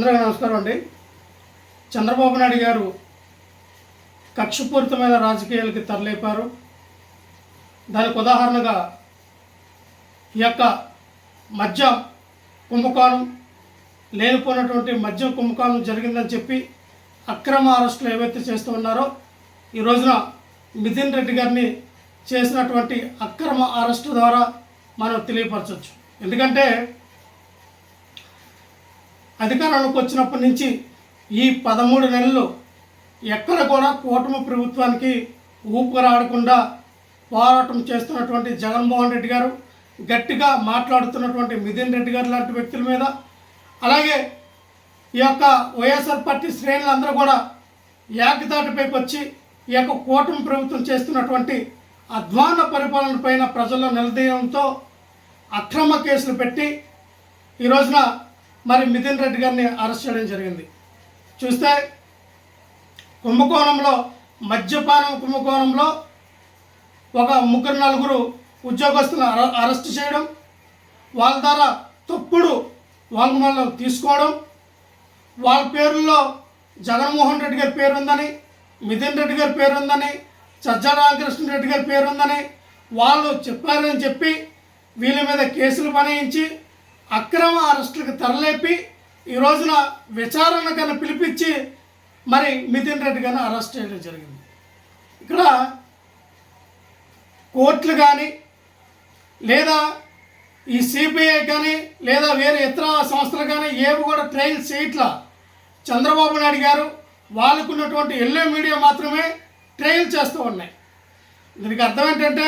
అందరికీ నమస్కారం అండి. చంద్రబాబు నాయుడు గారు కక్షపూరితమైన రాజకీయాలకి తరలిపారు. దానికి ఉదాహరణగా ఈ యొక్క మద్య కుంభకోణం లేనిపోయినటువంటి మద్యం కుంభకోణం జరిగిందని చెప్పి అక్రమ అరెస్టులు ఏవైతే చేస్తూ ఉన్నారో ఈ రోజున మిథిన్ రెడ్డి గారిని చేసినటువంటి అక్రమ అరెస్టు ద్వారా మనం తెలియపరచవచ్చు. ఎందుకంటే అధికారంలోకి వచ్చినప్పటి నుంచి ఈ పదమూడు నెలలు ఎక్కడ కూడా కూటమి ప్రభుత్వానికి ఊపిరాడకుండా పోరాటం చేస్తున్నటువంటి జగన్మోహన్ రెడ్డి గారు గట్టిగా మాట్లాడుతున్నటువంటి మిథున్ రెడ్డి గారు లాంటి వ్యక్తుల మీద అలాగే ఈ యొక్క వైఎస్ఆర్ పార్టీ శ్రేణులందరూ కూడా ఏకతాటిపైకి వచ్చి ఈ యొక్క కూటమి ప్రభుత్వం చేస్తున్నటువంటి అధ్వాన పరిపాలన పైన ప్రజల్లో నిలదీయడంతో అక్రమ కేసులు పెట్టి ఈ రోజున మరి మిథున్ రెడ్డి గారిని అరెస్ట్ చేయడం జరిగింది. చూస్తే కుంభకోణంలో మద్యపానం కుంభకోణంలో ఒక ముగ్గురు నలుగురు ఉద్యోగస్తులను అరెస్ట్ చేయడం వాళ్ళ ద్వారా తప్పుడు వాంగ్మూలం తీసుకోవడం వాళ్ళ పేరుల్లో జగన్మోహన్ రెడ్డి గారి పేరు ఉందని మిథున్ రెడ్డి గారి పేరు ఉందని సజ్జల రామకృష్ణ రెడ్డి గారి పేరు ఉందని వాళ్ళు చెప్పారని చెప్పి వీళ్ళ మీద కేసులు పనియించి అక్రమ అరెస్టులకు తరలేపి ఈ రోజున విచారణ కన్నా పిలిపించి మరి మితిన్ రెడ్డి గారిని అరెస్ట్ చేయడం జరిగింది. ఇక్కడ కోర్టులు కానీ లేదా ఈ సిబిఐ కానీ లేదా వేరే ఇతర సంస్థలు కానీ ఏవి కూడా ట్రయల్ చేయట్లా. చంద్రబాబు నాయుడు గారు వాళ్ళకు ఉన్నటువంటి ఎల్లో మీడియా మాత్రమే ట్రయల్ చేస్తూ ఉన్నాయి. దీనికి అర్థం ఏంటంటే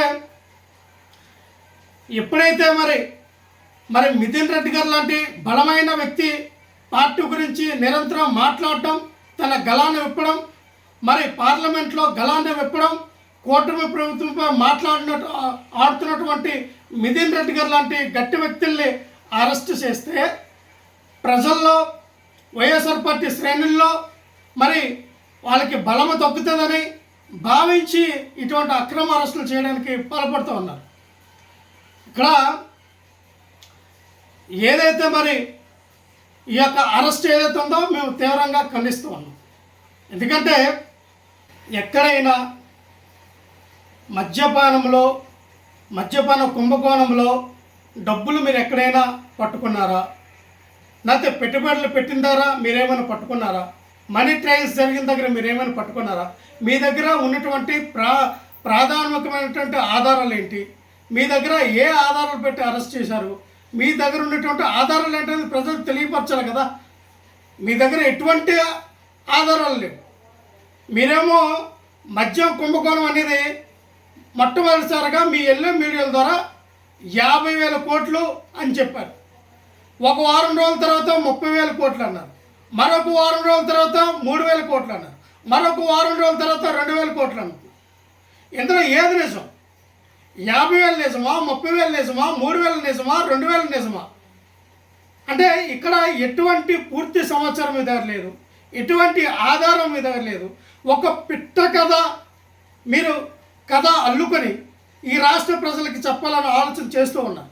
ఎప్పుడైతే మరి మరి మితిన్ రెడ్డి గారు లాంటి బలమైన వ్యక్తి పార్టీ గురించి నిరంతరం మాట్లాడటం తన గలాన్ని విప్పడం మరి పార్లమెంట్లో గలాన్ని విప్పడం కూటమి ప్రభుత్వంపై మాట్లాడినట్టు ఆడుతున్నటువంటి మిథున్ రెడ్డి గారు లాంటి గట్టి వ్యక్తుల్ని అరెస్ట్ చేస్తే ప్రజల్లో వైఎస్ఆర్ పార్టీ శ్రేణుల్లో మరి వాళ్ళకి బలము తగ్గుతుందని భావించి ఇటువంటి అక్రమ అరెస్టులు చేయడానికి పాల్పడుతూ ఉన్నారు. ఇక్కడ ఏదైతే మరి ఈ యొక్క అరెస్ట్ ఏదైతే ఉందో మేము తీవ్రంగా ఖండిస్తూ ఉన్నాం. ఎందుకంటే ఎక్కడైనా మద్యపానంలో మద్యపాన కుంభకోణంలో డబ్బులు మీరు ఎక్కడైనా పట్టుకున్నారా? లేకపోతే పెట్టుబడులు పెట్టిన ద్వారా మీరేమైనా పట్టుకున్నారా? మనీ ట్రయల్స్ జరిగిన దగ్గర మీరేమైనా పట్టుకున్నారా? మీ దగ్గర ఉన్నటువంటి ప్రా ప్రాధాన్యమైనటువంటి ఆధారాలు ఏంటి? మీ దగ్గర ఏ ఆధారాలు పెట్టి అరెస్ట్ చేశారు? మీ దగ్గర ఉన్నటువంటి ఆధారాలు ఏంటనేది ప్రజలకు తెలియపరచాలి కదా. మీ దగ్గర ఎటువంటి ఆధారాలు లేవు. మీరేమో మద్యం కుంభకోణం అనేది మొట్టమొదటిసారిగా మీ ఎల్లో మీడియాల ద్వారా యాభై వేల కోట్లు అని చెప్పారు. ఒక వారం రోజుల తర్వాత ముప్పై వేల కోట్లు అన్నారు. మరొక వారం రోజుల తర్వాత మూడు వేల కోట్లు అన్నారు. మరొక వారం రోజుల తర్వాత రెండు వేల కోట్లు అన్నారు. ఇందులో ఏది నిజం? యాభై వేల నిజమా ముప్పై వేల నిజమా మూడు వేల నిజమా రెండు వేల నిజమా? అంటే ఇక్కడ ఎటువంటి పూర్తి సమాచారం మీ లేదు. ఎటువంటి ఆధారం మీద లేదు. ఒక పిట్ట కథ మీరు కథ అల్లుకొని ఈ రాష్ట్ర ప్రజలకి చెప్పాలని ఆలోచన చేస్తూ ఉన్నారు.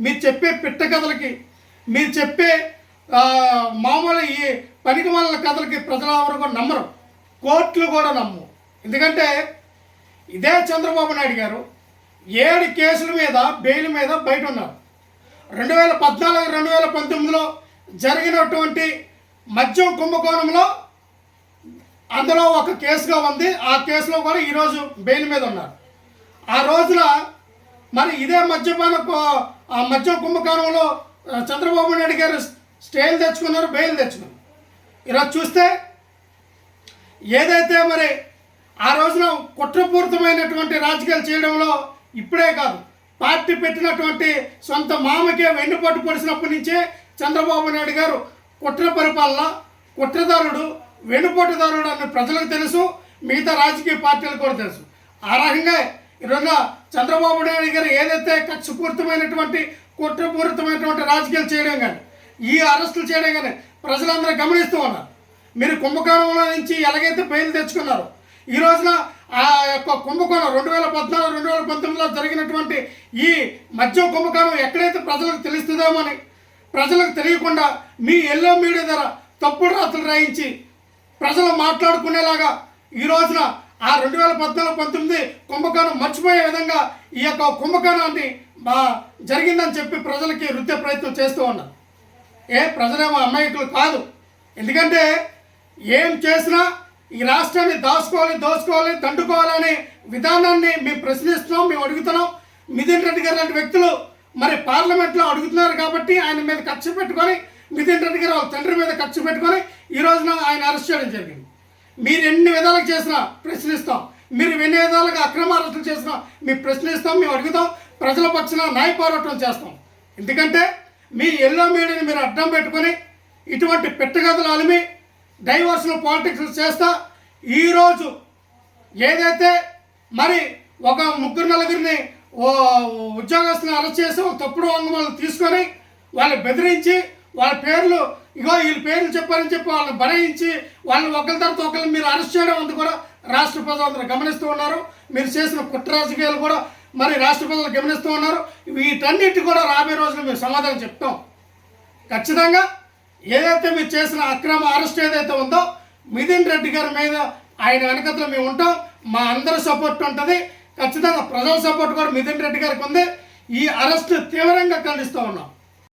మీరు చెప్పే పిట్ట కథలకి మీరు చెప్పే మామూలు ఈ పనికి వాళ్ళ కథలకి ప్రజలు ఎవరు నమ్మరు. కోర్టులు కూడా నమ్ము ఎందుకంటే ఇదే చంద్రబాబు నాయుడు గారు ఏడు కేసుల మీద బెయిల్ మీద బయట ఉన్నారు. రెండు వేల పద్నాలుగు రెండు వేల పంతొమ్మిదిలో జరిగినటువంటి మద్యం కుంభకోణంలో అందులో ఒక కేసుగా ఉంది. ఆ కేసులో కూడా ఈరోజు బెయిల్ మీద ఉన్నారు. ఆ రోజున మరి ఇదే మద్యపాన ఆ మద్యం కుంభకోణంలో చంద్రబాబు నాయుడు గారు స్టేలు తెచ్చుకున్నారు బెయిల్ తెచ్చుకున్నారు. ఈరోజు చూస్తే ఏదైతే మరి ఆ రోజున కుట్రపూరితమైనటువంటి రాజకీయాలు చేయడంలో ఇప్పుడే కాదు పార్టీ పెట్టినటువంటి సొంత మామకే వెన్నుపట్టు పొడిచినప్పటి నుంచే చంద్రబాబు నాయుడు గారు కుట్ర పరిపాలన కుట్రదారుడు వెన్నుపోటుదారుడు అని ప్రజలకు తెలుసు మిగతా రాజకీయ పార్టీలకు కూడా తెలుసు. ఆ రకంగా ఈరోజు చంద్రబాబు నాయుడు గారు ఏదైతే కక్షపూరితమైనటువంటి కుట్రపూరితమైనటువంటి రాజకీయాలు చేయడం కానీ ఈ అరెస్టులు చేయడం కానీ ప్రజలందరూ గమనిస్తూ ఉన్నారు. మీరు కుంభకోణంలో నుంచి ఎలాగైతే బయలు తెచ్చుకున్నారో ఈ రోజున ఆ యొక్క కుంభకోణం రెండు వేల పద్నాలుగు రెండు వేల పంతొమ్మిదిలో జరిగినటువంటి ఈ మద్యం కుంభకోణం ఎక్కడైతే ప్రజలకు తెలుస్తుందేమో అని ప్రజలకు తెలియకుండా మీ ఎల్లో మీడియా ద్వారా తప్పుడు రాత్రులు రాయించి ప్రజలు మాట్లాడుకునేలాగా ఈ రోజున ఆ రెండు వేల పద్నాలుగు పంతొమ్మిది కుంభకోణం మర్చిపోయే విధంగా ఈ యొక్క కుంభకోణాన్ని బా జరిగిందని చెప్పి ప్రజలకి వృత్తి ప్రయత్నం చేస్తూ ఉన్నారు. ఏ ప్రజలేమో అమాయకులు కాదు. ఎందుకంటే ఏం చేసినా ఈ రాష్ట్రాన్ని దాచుకోవాలి దోచుకోవాలి దండుకోవాలనే విధానాన్ని మేము ప్రశ్నిస్తున్నాం మేము అడుగుతున్నాం. మిథున్ రెడ్డి గారు లాంటి వ్యక్తులు మరి పార్లమెంట్లో అడుగుతున్నారు కాబట్టి ఆయన మీద ఖర్చు పెట్టుకొని మిథున్ రెడ్డి గారు వాళ్ళ తండ్రి మీద ఖర్చు పెట్టుకొని ఈ రోజున ఆయన అరెస్ట్ చేయడం జరిగింది. మీరు ఎన్ని విధాలుగా చేసినా ప్రశ్నిస్తాం. మీరు ఎన్ని విధాలుగా అక్రమ అరెస్టులు చేసినా మేము ప్రశ్నిస్తాం మేము అడుగుతాం. ప్రజల పక్షాన న్యాయ పోరాటం చేస్తాం. ఎందుకంటే మీ ఎల్లో మీడియాని మీరు అడ్డం పెట్టుకొని ఇటువంటి పెట్టగదులు అలిమి డైవర్షన్ పాలిటిక్స్ చేస్తా. ఈరోజు ఏదైతే మరి ఒక ముగ్గురు నలుగురిని ఓ ఉద్యోగస్తులను అరెస్ట్ చేసి ఒక తప్పుడు వంగమాలను తీసుకొని వాళ్ళు బెదిరించి వాళ్ళ పేర్లు ఇగో వీళ్ళ పేర్లు చెప్పారని చెప్పి వాళ్ళని బరాయించి వాళ్ళని ఒకరి తర్వాత ఒకరిని మీరు అరెస్ట్ చేయడం అందు కూడా రాష్ట్ర ప్రజలందరూ గమనిస్తూ ఉన్నారు. మీరు చేసిన కుట్ర రాజకీయాలు కూడా మరి రాష్ట్ర ప్రజలు గమనిస్తూ ఉన్నారు. వీటన్నిటి కూడా రాబోయే రోజులు మేము సమాధానం చెప్తాం. ఖచ్చితంగా ఏదైతే మీరు చేసిన అక్రమ అరెస్ట్ ఏదైతే ఉందో మిథిన్ రెడ్డి గారి మీద ఆయన వెనకతో మేము ఉంటాం. మా అందరి సపోర్ట్ ఉంటుంది. ఖచ్చితంగా ప్రజల సపోర్ట్ కూడా మిథున్ రెడ్డి గారికి ఉంది. ఈ అరెస్ట్ తీవ్రంగా ఖండిస్తూ ఉన్నాం.